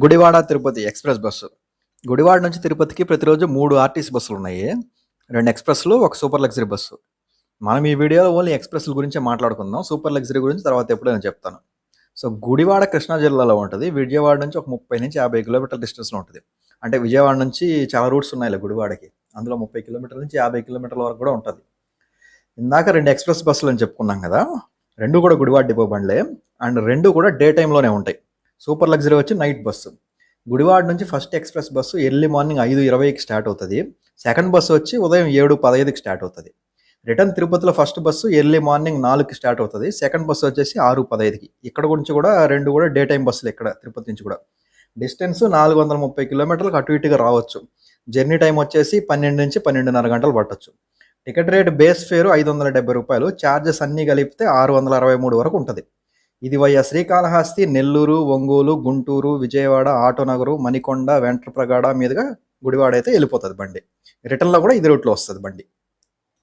Gudivada Tirupati express bus. Gudivada నుంచి తిరుపతికి ప్రతిరోజు మూడు ఆర్టీసీ బస్సులు ఉన్నాయి. రెండు ఎక్స్ప్రెస్లు ఒక సూపర్ లగ్జరీ బస్సు. మనం ఈ వీడియోలో ఓన్లీ ఎక్స్ప్రెస్ల గురించే మాట్లాడుకుందాం. సూపర్ లగ్జరీ గురించి తర్వాత ఎప్పుడైనా చెప్తాను. సో గుడివాడ కృష్ణా జిల్లాలో ఉంటుంది. విజయవాడ నుంచి ఒక ముప్పై నుంచి యాభై కిలోమీటర్ల డిస్టెన్స్లో ఉంటుంది. అంటే విజయవాడ నుంచి చాలా రూట్స్ ఉన్నాయి గుడివాడకి. అందులో ముప్పై కిలోమీటర్ల నుంచి యాభై కిలోమీటర్ల వరకు కూడా ఉంటుంది. ఇందాక రెండు ఎక్స్ప్రెస్ బస్సులు అని చెప్పుకున్నాం కదా. రెండు కూడా గుడివాడ డిపో బండ్లే. అండ్ రెండు కూడా డే టైంలోనే ఉంటాయి. సూపర్ లగ్జరీ వచ్చి నైట్ బస్సు. గుడివాడ నుంచి first express bus early morning ఐదు ఇరవైకి స్టార్ట్ అవుతుంది. సెకండ్ బస్సు వచ్చి ఉదయం ఏడు పదహైదుకి స్టార్ట్ అవుతుంది. రిటర్న్ తిరుపతిలో ఫస్ట్ బస్సు ఎర్లీ మార్నింగ్ నాలుగుకి స్టార్ట్ అవుతుంది. సెకండ్ బస్సు వచ్చేసి ఆరు పదహైదుకి. ఇక్కడ గురించి కూడా రెండు కూడా డే టైం బస్సులు ఇక్కడ తిరుపతి నుంచి కూడా. డిస్టెన్స్ నాలుగు వందల ముప్పై కిలోమీటర్లకు అటు ఇటుగా రావచ్చు. జర్నీ టైం వచ్చేసి పన్నెండు నుంచి పన్నెండున్నర గంటలు పట్టొచ్చు. టికెట్ రేట్ బేస్ ఫేరు ఐదు వందల డెబ్బై రూపాయలు. ఛార్జెస్ అన్నీ కలిపితే ఆరు వందల అరవై మూడు వరకు ఉంటుంది. ఇది వయ్య శ్రీకాళహస్తి నెల్లూరు ఒంగోలు గుంటూరు విజయవాడ ఆటోనగరు మణికొండ వెంట్రప్రగాడ మీదుగా గుడివాడ అయితే వెళ్ళిపోతుంది బండి. రిటర్న్లో కూడా ఇది రూట్లో వస్తుంది బండి.